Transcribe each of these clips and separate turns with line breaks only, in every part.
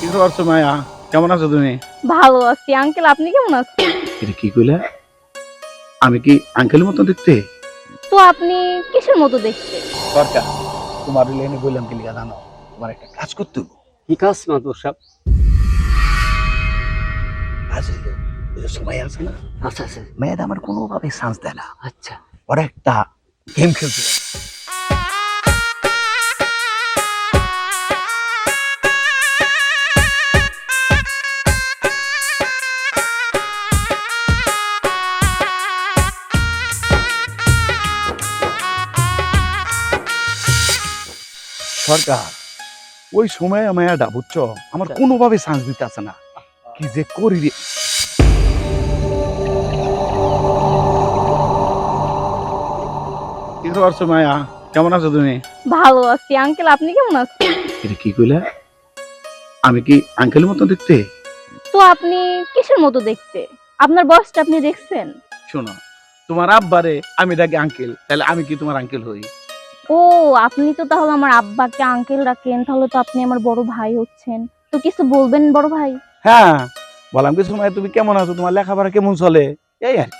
কি করছ মায়া? কেমন আছো তুমি?
ভালো আছি। আঙ্কেল আপনি কেমন আছেন?
এটা কি কইলা? আমি কি আঙ্কেলের মতো দেখতে?
তো আপনি কিসের মতো দেখতে?
সরকার তোমার লেনে বললাম কি লিখা জানো? তোমার একটা কাজ করতে হবে
কি কাজ সাহেব?
কাজ হইল সময় আছে না?
আচ্ছা আচ্ছা।
মেয়েটা আমার কোনোভাবে চান্স দেয় না।
আচ্ছা।
ওরা একটা গেম খেলতে সরকার। ওই সময় মেয়াটা বুঝছ আমার কোনোভাবে চান্স দিতে আছে না। কি যে করি রে। কি করছ মায়া? কেমন আছো তুমি?
ভালো আছি। আঙ্কেল আপনি কেমন আছেন?
এটা কি কইলা? আমি কি আঙ্কেলের মতো দেখতে?
তো আপনি কিসের মতো দেখতে? আপনার বয়সটা আপনি দেখছেন?
শোনো তোমার আব্বারে আমি ডাকি আঙ্কেল তাহলে আমি কি তোমার আঙ্কেল হই?
ও আপনি তো তাহলে আমার আব্বাকে আঙ্কেল রাখেন তাহলে তো আপনি আমার বড় ভাই হচ্ছেন। তো কিছু বলবেন বড় ভাই?
হ্যাঁ বললাম কি সময় তুমি কেমন আছো? তোমার লেখাপড়া কেমন চলে? এই আর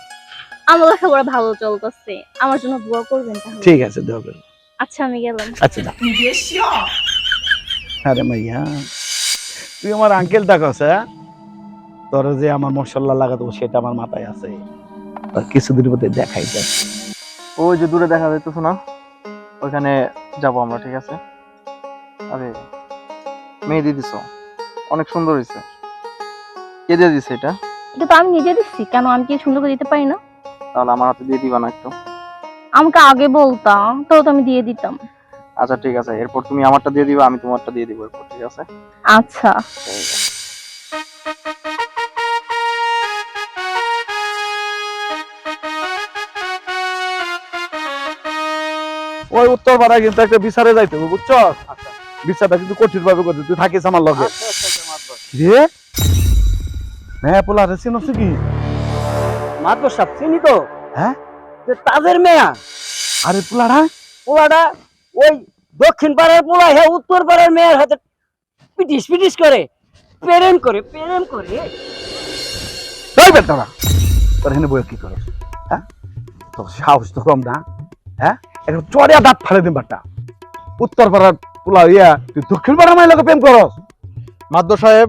আমার লেখাপড়া ভালো চলতেছে। আমার জন্য দোয়া করবেন তাহলে।
ঠিক আছে দেওয়া করো।
আচ্ছা আমি গেলাম।
আচ্ছা দাও। আরে মাইয়া তুই আমার আঙ্কেল দেখাস হ্যাঁ? তোর যে আমার মশলা লাগাতো সেটা আমার মাথায় আছে। আর কিছুদিন মধ্যে দেখাই যাচ্ছে।
ওই যে দূরে দেখা যাইতেছে না? ওইখানে যাব আমরা ঠিক আছে? আরে মেহেদি দিছো? অনেক সুন্দর হয়েছে কে দিয়ে দিছে এটা?
এটা তো আমি নিজে দিচ্ছি কেন আমি কি সুন্দর করে দিতে পারি না?
তাহলে আমার হাতে দিয়ে দিবা না একটু।
আমাকে আগে বলতাম তো আমি দিয়ে দিতাম।
আচ্ছা ঠিক আছে এরপর তুমি আমারটা দিয়ে দিবা আমি তোমারটা দিয়ে দিব এরপর ঠিক আছে?
আচ্ছা।
ওই উত্তর পাড়ায় কিন্তু একটা বিচারে যাইতে হবে বুঝছ? বিচারটা কিন্তু কঠিন ভাবে করতে তুই থাকিস আমার লগে। রে? মেয়া পোলা রে চিনছ কি?
মাদুর সাহেব চিনি তো?
হ্যাঁ?
তাদের মেয়া।
আরে পোলাটা
পোলাটা ওই দক্ষিণ পাড়ার পোলা উত্তর পাড়ার মেয়ের হাতে পিটিস পিটিস করে প্রেম করে প্রেম করে।
তাই বেটারা তোর। হেনে বইয়া কি করস হ্যাঁ? তোর সাহস তো কম না। হ্যাঁ? চড়িয়া দাঁত ফালে দিন বাট্টা। উত্তর পাড়ার পোলা ইয়া তুই দক্ষিণ পাড়ার মাইলে প্রেম করস?
মাদ্দ সাহেব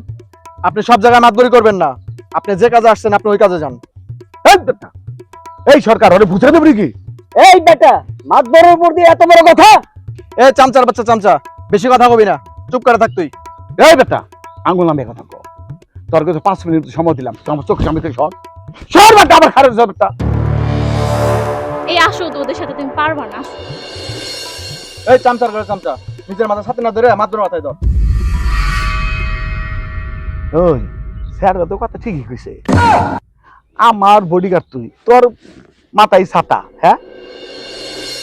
আপনি সব জায়গায় মাতবরি করবেন না। আপনি যে কাজে আসছেন আপনি ওই কাজে যান।
এই বেটা, সরকার ওরে বুঝে দেবি কি
এই বেটা মাতবরের উপর দিয়ে এত বড় কথা?
এ চামচার বাচ্চা চামচা বেশি কথা কবি না। চুপ করে থাক তুই।
এই বেটা আঙ্গুল নামে কথা কো। তোর কাছে পাঁচ মিনিট সময় দিলাম আমার চোখের সামনে সর। সর বেটা আবার খারাপ বেটা
এই আসো তো ওদের সাথে তুমি পারবা না।
এই চামচার করে চামচা। নিজের মাথা সাথে না ধরে মাত্র মাথায় ধর।
ওই স্যার তো কথা ঠিকই কইছে। আমার বডিগার্ড তুই তোর মাথায় ছাতা হ্যাঁ?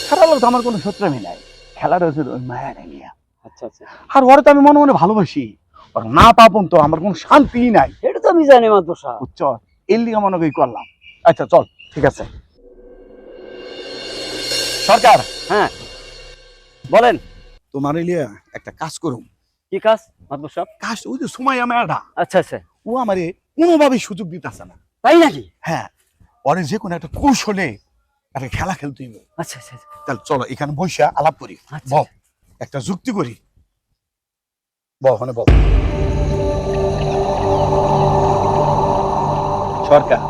খারাপ লোক আমার কোনো শত্রুমি নাই। খেলার হচ্ছে ওই মায়া নিয়ে
আচ্ছা আচ্ছা।
আর ওরে তো আমি মনে মনে ভালোবাসি। ওর না পাপন তো আমার কোনো শান্তি নাই।
এটা তো আমি জানি মাদুর সাহেব
উচ্চ এর লিগে মনে করি করলাম। আচ্ছা চল ঠিক আছে। সরকার
হ্যাঁ। বলেন।
তোমার এলিয়া একটা কাজ করুম
কি কাজ? সাহেব?
কাজ ওই যে সময় মেয়াটা।
আচ্ছা আচ্ছা।
ও আমারে কোনোভাবে সুযোগ দিতেছে না।
তাই নাকি?
হ্যাঁ। পরে যে কোনো একটা কৌশলে একটা খেলা খেলতে হইবে।
আচ্ছা আচ্ছা আচ্ছা,
তাহলে চলো এখানে বসে আলাপ করি।
আচ্ছা
বল। একটা যুক্তি করি। বল ওখানে বল। সরকার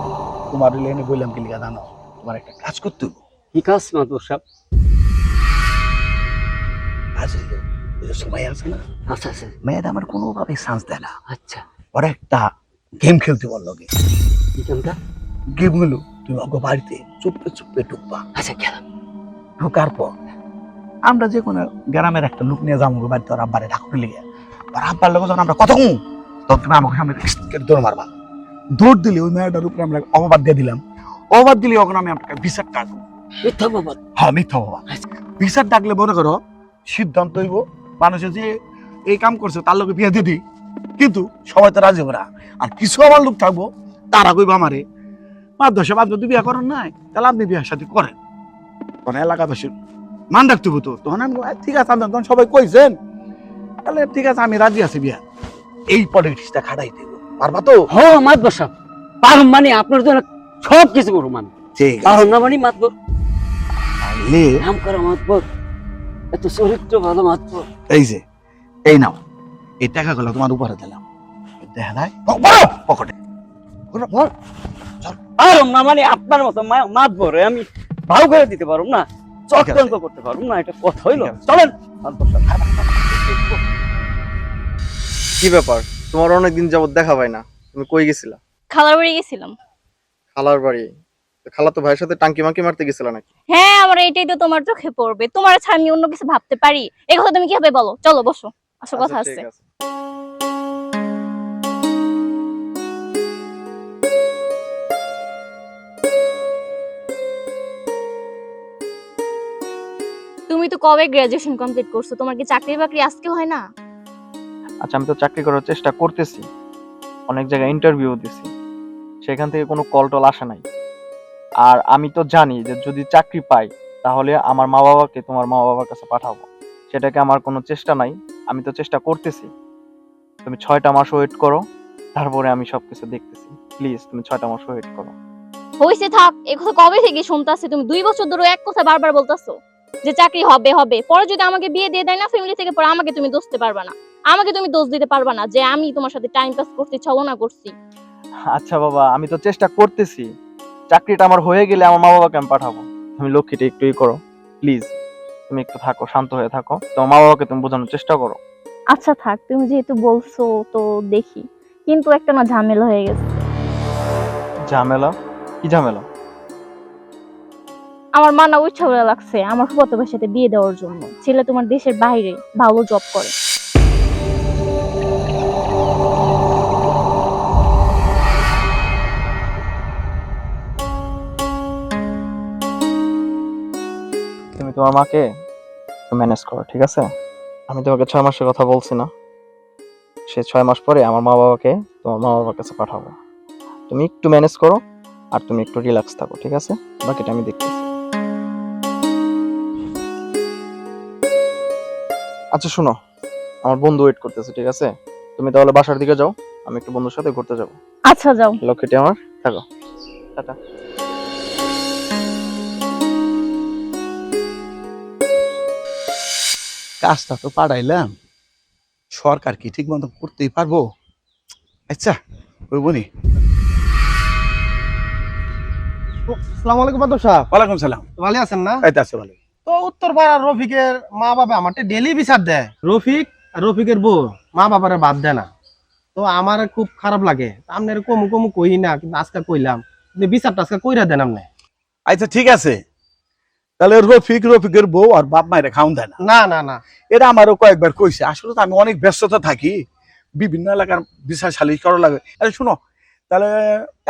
তোমার লেনে বললাম কি লিখা জানো? তোমার একটা কাজ করতে হবে
কি কাজ মাদুর সাহেব
কাজ হইল ওই যে সময় আছে না?
আচ্ছা আচ্ছা।
মেয়েটা আমার কোনোভাবে চান্স দেয় না।
আচ্ছা।
ওরা একটা গেম খেলতে বল লগে
কি কামটা
গেম হলো তুমি অগ বাড়িতে চুপে চুপে ঢুকবা।
আচ্ছা গেলাম
ঢোকার পর আমরা যে কোনো গ্রামের একটা লোক নিয়ে যাব বাড়িতে ওর আব্বারে ঠাকুর লেগে। ওর আব্বার লোক যখন আমরা কথা কম তখন আমাকে সামনে দৌড় মারবা। দৌড় দিলে ওই মেয়েটার উপরে আমরা অপবাদ দিয়ে দিলাম। অপবাদ দিলে ওখানে আমি আপনাকে বিচার ডাকবো
মিথ্যা বাবা
হ্যাঁ মিথ্যা বাবা বিচার ডাকলে মনে করো সিদ্ধান্ত হইব মানুষে যে এই কাম করছে তার লোকে বিয়ে দিয়ে দিই। কিন্তু সবাই তো রাজি হবে না। আর কিছু আমার লোক থাকব তারা কইব আমারে মাদ্রাসা বাদ যদি বিয়ে করেন নাই তাহলে আপনি বিয়ের সাথে করেন। তখন এলাকাবাসীর মান রাখতে হতো তখন আমি ঠিক আছে আপনার তখন সবাই কইছেন। তাহলে ঠিক আছে আমি রাজি আছি বিয়া। এই পলিটিক্সটা খাটাই দেবো। পারবা তো?
হ সাহেব। পারুম মানে আপনার জন্য সব কিছু করুম আমি।
ঠিক
পারুম না মানে
তাহলে
নাম করা মাতব এত চরিত্র ভালো
এই যে এই নাও এই টাকাগুলো তোমার উপরে দিলাম। পকেটে। বড়, বড়।
না মানে আপনার মতো মা- মাতব আমি ভাও করে দিতে পারুম না চক্রান্ত করতে পারুম না এটা কথা হইল। চলেন।
কি ব্যাপার? তোমার অনেকদিন যাবত দেখা পাই না। তুমি কই গেছিলা?
খালার বাড়ি গেছিলাম।
খালার বাড়ি? তো খালা তো ভাইয়ের সাথে টাঙ্কি মাঙ্কি মারতে গেছিলা নাকি?
হ্যাঁ আমার এইটাই তো তোমার চোখে পড়বে। তোমার ছাড়া আমি অন্য কিছু ভাবতে পারি। এই কথা তুমি কীভাবে বলো? চলো বসো। কথা
আচ্ছা,
আছে
ঠিক আছে।
তুমি তো কবে গ্রাজুয়েশন কমপ্লিট করছ? তোমার কি চাকরি বাকরি আজকে হয় না?
আচ্ছা আমি তো চাকরি করার চেষ্টা করতেছি। অনেক জায়গায় ইন্টারভিউ দিছি। সেখান থেকে কোনো কল টল আসে নাই। আর আমি তো জানি যে যদি চাকরি পাই তাহলে আমার মা বাবাকে তোমার মা বাবার কাছে পাঠাবো। সেটাকে আমার কোনো চেষ্টা নাই আমি তো চেষ্টা করতেছি। তুমি ছয়টা মাস ওয়েট করো তারপরে আমি সবকিছু দেখতেছি। প্লিজ তুমি ছয়টা মাস ওয়েট করো।
হইছে থাক এই কথা কবে থেকে শুনতাছি তুমি? দুই বছর ধরে এক কথা বারবার বলতাছো যে চাকরি হবে হবে। পরে যদি আমাকে বিয়ে দিয়ে দেয় না ফ্যামিলি থেকে পরে আমাকে তুমি দোষ দিতে পারবা না। আমাকে তুমি দোষ দিতে পারবা না যে আমি তোমার সাথে টাইম পাস করতে ছলনা করছি।
আচ্ছা বাবা আমি তো চেষ্টা করতেছি। চাকরিটা আমার হয়ে গেলে আমার মা বাবাকে আমি পাঠাবো। তুমি লক্ষ্মীটা একটু ই করো প্লিজ তুমি একটু থাকো শান্ত হয়ে থাকো। তোমার মা বাবাকে তুমি বোঝানোর চেষ্টা করো।
আচ্ছা থাক তুমি যেহেতু বলছো তো দেখি। কিন্তু একটা না ঝামেলা হয়ে গেছে।
ঝামেলা? কি ঝামেলা?
আমার মা না ইচ্ছা করে লাগছে আমার ফুফাতো ভাইয়ের সাথে বিয়ে দেওয়ার জন্য। ছেলে তোমার দেশের বাইরে ভালো জব করে।
তোমার মাকে ম্যানেজ করো ঠিক আছে? আমি তোমাকে ছয় মাসের কথা বলছি না। সে ছয় মাস পরে আমার মা বাবাকে তোমার মা বাবার কাছে পাঠাবো। তুমি একটু ম্যানেজ করো আর তুমি একটু রিল্যাক্স থাকো ঠিক আছে? বাকিটা আমি দেখতেছি। আচ্ছা শোনো। আমার বন্ধু ওয়েট করতেছে ঠিক আছে? তুমি তাহলে বাসার দিকে যাও আমি একটু বন্ধুর সাথে ঘুরতে যাব।
আচ্ছা যাও।
লক্ষ্যটি আমার থাকো। টাটা।
কাজটা তো পাঠাইলাম সরকার কি ঠিক মতো করতেই পারব? আচ্ছা ওই বনি।
আসসালামু আলাইকুম বাদর সাহেব।
ওয়ালাইকুম সালাম।
ভালো আছেন না?
এই তো আছে ভালো
তো উত্তর পাড়ার রফিকের মা বাবা আমাকে ডেলি বিচার দেয়। রফিক আর রফিকের বউ মা বাবারে বাদ দেয় না। তো আমার খুব খারাপ লাগে। আপনার কমু কমু কই না কিন্তু আজকে কইলাম। কিন্তু বিচারটা আজকে কইরা দেন আপনি
আচ্ছা ঠিক আছে। তাহলে রফিক রফিকের বউ আর বাপ মায়ের খাউন দেয় না।
না না
এটা আমারও কয়েকবার কইছে। আসলে তো আমি অনেক ব্যস্ততা থাকি। বিভিন্ন এলাকার বিচার সালিশ করা লাগে। আরে শুনো তাহলে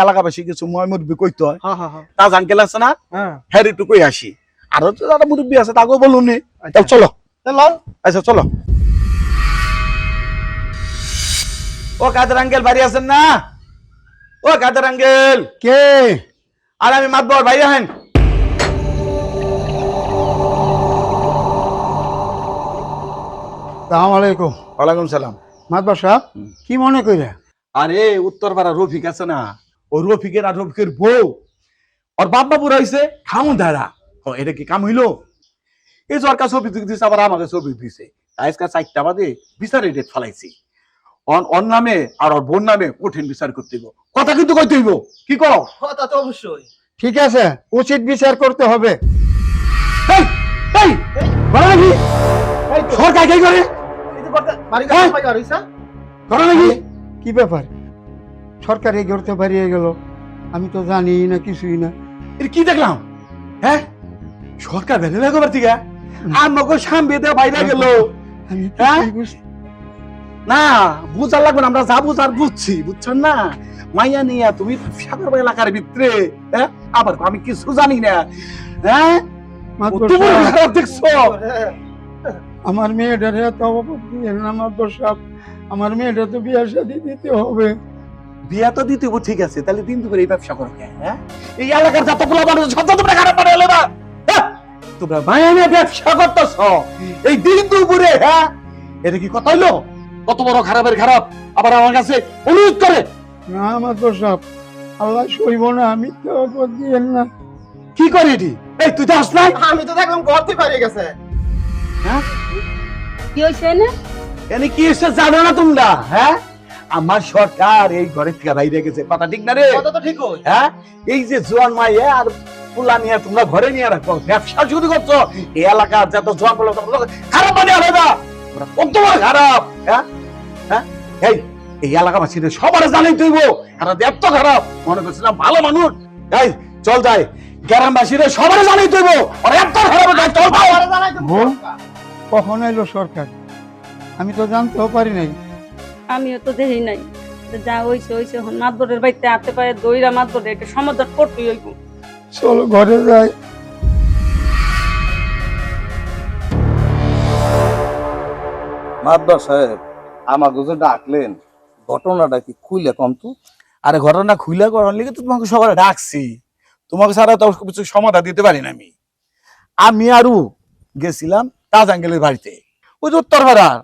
এলাকাবাসী কিছু ময় মুরব্বী কইতে হয়।
হ্যাঁ হ্যাঁ হ্যাঁ।
তাজ আঙ্কেল আছে না?
হ্যাঁ।
একটু কই আসি। আরও তো যারা মুরব্বী আছে তাকেও বলুন
আচ্ছা।
চলো। আচ্ছা চলো। ও কাদের আঙ্কেল বাড়ি আছেন না? ও কাদের আঙ্কেল?
কে?
আর আমি মাতবর ভাই আহেন।
সালাম আলাইকুম।
ওয়ালাইকুম সালাম।
মাতবার সাহেব কি মনে কইরা?
আরে রফিক আছে না? ও রফিকের আর রফিকের বউ। ওর বাপ বাবু রয়েছে খামু ধারা ও এটা কি কাম হইল? এই সরকার ছবি দিছে আবার আমাকে ছবি দিছে। আজকে চারটা বাদে বিচারে ডেট ফলাইছি। অন অন নামে আর ওর বোন নামে কঠিন বিচার করতে হইব। কথা কিন্তু কইতে হইব। কি করো
তা তো অবশ্যই।
ঠিক আছে উচিত বিচার করতে হবে।
সরকার কি করে? হ্যাঁ? নাকি
কি? ব্যাপার? সরকার এই করতে পারিয়ে গেল। আমি তো জানি না কিছুই না।
কি দেখলাম? হ্যাঁ? সরকার বেঁধে দেখো আমাকে সামনে দিয়ে বাইরে গেল।
আমি
হ্যাঁ? না বুঝার লাগবে আমরা যা বুঝার বুঝছি বুঝছেন না? মাইয়া নিয়া তুমি সাগর এলাকার ভিতরে হ্যাঁ? আবার আমি কিছু জানি না। হ্যাঁ? তুমি দেখছ।
হ্যাঁ।
আমার মেয়েটার এত দিয়েন না মাতবর সাহেব আমার মেয়েটা তো বিয়ার সাথে দিতে হবে।
বিয়া তো দিতে ঠিক আছে। তাহলে দিন দুপুরে এই ব্যবসা করো হ্যাঁ? এই এলাকার যতগুলো মানুষ সব তো তোমরা খারাপ বানালে না। হ্যাঁ? তোমরা মায়া ব্যবসা করতেছ। এই দিন দুপুরে হ্যাঁ? এটা কি কথা হইল? কত বড় খারাপের খারাপ? আবার আমার কাছে অনুরোধ করে।
না আমার তো সব। আল্লাহ সইব না মিথ্যা অপবাদ দিয়েন না।
কি করে এটি? এই তুই তো আস
আমি তো দেখলাম ঘর থেকে বেরিয়ে গেছে
কি না
এনে? কি এসে জানো না তোমরা? হ্যাঁ? আমার সরকার এই ঘরে থেকে বাইরে গেছে। কথা ঠিক না রে?
কথা তো ঠিক
হ্যাঁ? এই যে জোয়ান মাইয়া আর পোলা নিয়ে তোমরা ঘরে নিয়ে রাখো ব্যবসা শুরু করছ। এই এলাকার যত জোয়ান পোলা খারাপ মানে আলাদা। খারাপ হ্যাঁ? হ্যাঁ? এই এই এলাকাবাসীদের সবার জানাই তুইব আর এত খারাপ। মনে করছিলাম ভালো মানুষ। এই চল যাই। গ্রামবাসীরা সবার জানাই তুইব আর এত খারাপ চল।
বউ কখন এলো সরকার? আমি তো জানতেও পারি নাই।
আমিও তো দেখি নাই। যা হইছে হইছে। এখন মাতবরের বাড়িতে হাতে পায়ে দইরা মাতবরে এটা সমাধান করতেই হইব।
চলো ঘরে যাই।
মাদবা সাহেব আমাকে যে ডাকলেন ঘটনাটা কি খুইলে কম তো?
আরে ঘটনা খুলে করার লিগে তো তোমাকে সবার ডাকছি। তোমাকে ছাড়া তো কিছু সমাধান দিতে পারি না আমি। আমি আরু গেছিলাম তাজ আঙ্গেলের বাড়িতে। ওই যে উত্তর পাড়ার।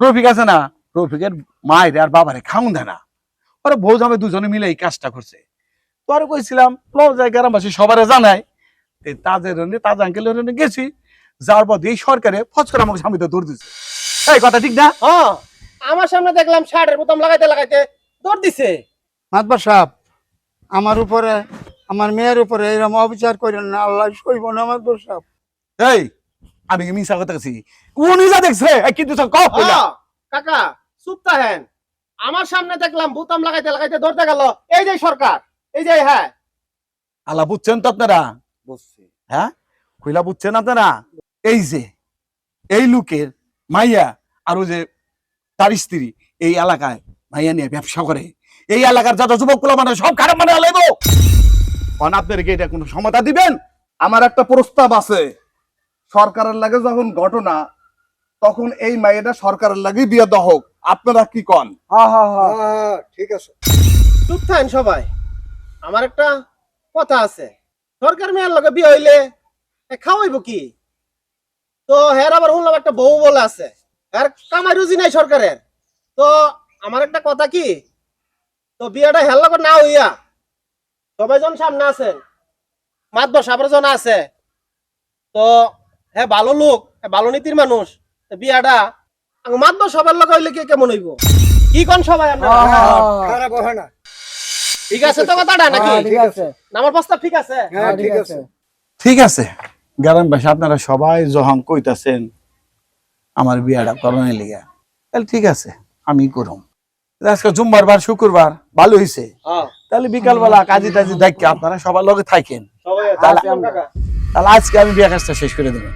রফিক আছে না? রফিকের মায়ের আর বাবারে খাউন দেয় না। ওরা বউ জামে দুজনে মিলে এই কাজটা করছে। তো আরও কইছিলাম লজায় গ্রামবাসী সবারে জানাই এই তাজের রনে তাজ আঙ্কেলের রনে গেছি যার পর এই সরকারে ফচ করে আমাকে স্বামীতে দৌড় দিচ্ছে এই কথা ঠিক না?
হ্যাঁ আমার সামনে দেখলাম শার্টের বোতাম লাগাইতে লাগাইতে দৌড় দিছে।
মাতবার সাহেব আমার উপরে আমার মেয়ের উপরে এরকম অবিচার করেন না আল্লাহ সইব না মাতবার সাহেব।
এই আমি কি মিশা কথা কইছি। উনি যা দেখছে কিন্তু সব কপ কইলা।
হ্যাঁ, কাকা চুপ থাকেন। আমার সামনে দেখলাম বোতাম লাগাইতে লাগাইতে দৌড়তে গেল। এই যে সরকার এই যে হ্যাঁ।
আল্লাহ বুঝছেন তো আপনারা?
বুঝছি।
হ্যাঁ? কইলা বুঝছেন আপনারা? এই যে এই লোকের মাইয়া আর ওই যে তার স্ত্রী এই এলাকায় মাইয়া নিয়ে ব্যবসা করে। এই এলাকার যত যুবকগুলো মানে সব খারাপ মানে লাগব কারণ আপনাদেরকে এটা কোনো সমাধান দিবেন?
আমার একটা প্রস্তাব আছে। সরকারের লাগে যখন ঘটনা তখন এই মাইয়াটা সরকারের লাগে বিয়ে দেওয়া হোক। আপনারা কি কন?
ঠিক আছে।
চুপ থাকেন সবাই। আমার একটা কথা আছে। সরকার মেয়ের লগে বিয়ে হইলে এ খাওয়াইব কি? তো হের আবার শুনলাম একটা বউ বলে আছে। এর কামাই রুজি নাই সরকারের। তো আমার একটা কথা কি? তো বিয়েটা হের লগত না হইয়া সবাই জন সামনে আছেন। মাতব সাবর জন আছে। তো হ্যাঁ ভালো লোক হ্যাঁ ভালো নীতির মানুষ বিয়াটা। মাতব সবার লোক হইলে কি কেমন হইব? কি কোন সবাই
খারাপ হয় না।
ঠিক আছে তো কথাটা নাকি?
ঠিক আছে।
নামার প্রস্তাব ঠিক আছে?
হ্যাঁ ঠিক আছে।
ঠিক আছে। গ্রামবাসী আপনারা সবাই যখন কইতাছেন আমার বিয়াটা করণের লিগা তাহলে ঠিক আছে আমি করুম। আজকে জুম্বার বার শুক্রবার ভালো হইছে।
হ্যাঁ।
তাহলে বিকালবেলা কাজী টাজি দেখে আপনারা সবার লগে থাকেন। তাহলে আজকে আমি বিয়ে কাজটা শেষ করে দেবো।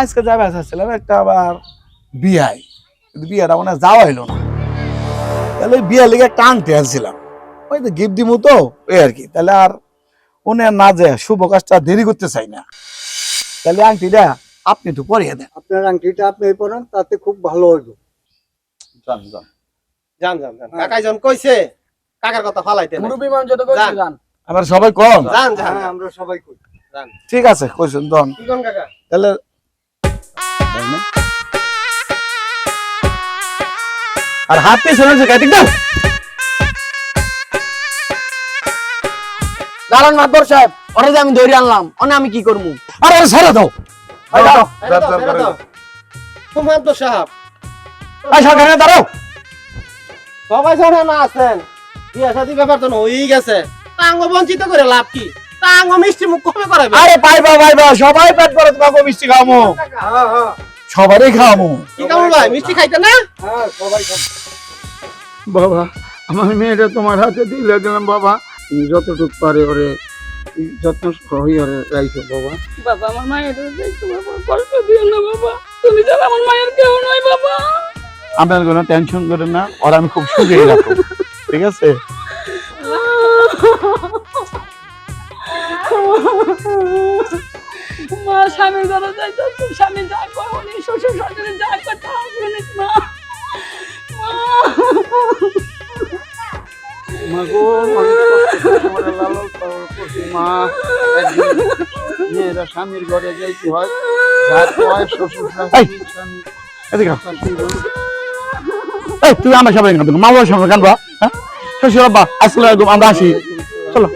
আজকে যাবে আসছিলাম একটা আবার বিয়াই। কিন্তু বিয়েটা মনে যাওয়া হইল না। তাহলে বিয়ের লেগে একটা আংটি আনছিলাম। ওই তো গিফট দিমু তো ওই আর কি। তাহলে আর উনি আর না যায় শুভ কাজটা দেরি করতে চাই না। তাহলে আংটিটা আপনি একটু পরিয়ে দেন।
আপনার আংটিটা আপনি পড়েন তাতে খুব ভালো হইব।
জান জান
জান জান জান কাকাই জন কইছে কাকার কথা ফালাইতে নাই।
মুরব্বী মানুষ যত
যান।
আবার সবাই কম
জান জান
হ্যাঁ আমরা সবাই করি
ঠিক আছে দন।
কাকা?
তাহলে তাই না? আর হাত পিছনে হচ্ছে কাটিং দাও
দাঁড়ান মাতবর সাহেব ওরা যে আমি ধরে আনলাম ওনে আমি কি করব?
আরে আরে ছেড়ে দাও।
তোমার তো সাহেব
এই সরকারে দাঁড়াও।
সবাই না আছেন। বিয়া শাদী ব্যাপার তো হয়েই গেছে। তাঙ্গ বঞ্চিত করে লাভ কি? তাঙ্গ মিষ্টি মুখ কমে করাবে?
আরে পাইবা পাইবা সবাই পেট ভরে তোমাকে মিষ্টি
হ্যাঁ হ্যাঁ।
সবারই
কি ভাই? মিষ্টি খাইতে না?
হ্যাঁ সবাই খাবে। বাবা আমার মেয়েটা তোমার হাতে দিলে দিলাম বাবা। তুমি যতটুকু পারে ওরে যত্ন সহি ওরে রাইছো বাবা।
বাবা আমার মায়ের কষ্ট দিও না বাবা। তুমি যারা আমার মায়ের কেউ নয় বাবা।
আপনার কোনো টেনশন করেন না ওরা আমি খুব সুখেই ঠিক আছে?
মা স্বামীর স্বামী যা শ্বশুর শাশুড়ি যা
গো লালন পালন করছি মেয়েরা স্বামীর ঘরে যাইতে হয়?
তুমি আমার সামনে কাঁদো মা বাবার সামনে কাঁদবা হ্যাঁ? শ্বশুর আব্বা আসসালামু আলাইকুম আমরা আসি। চলো।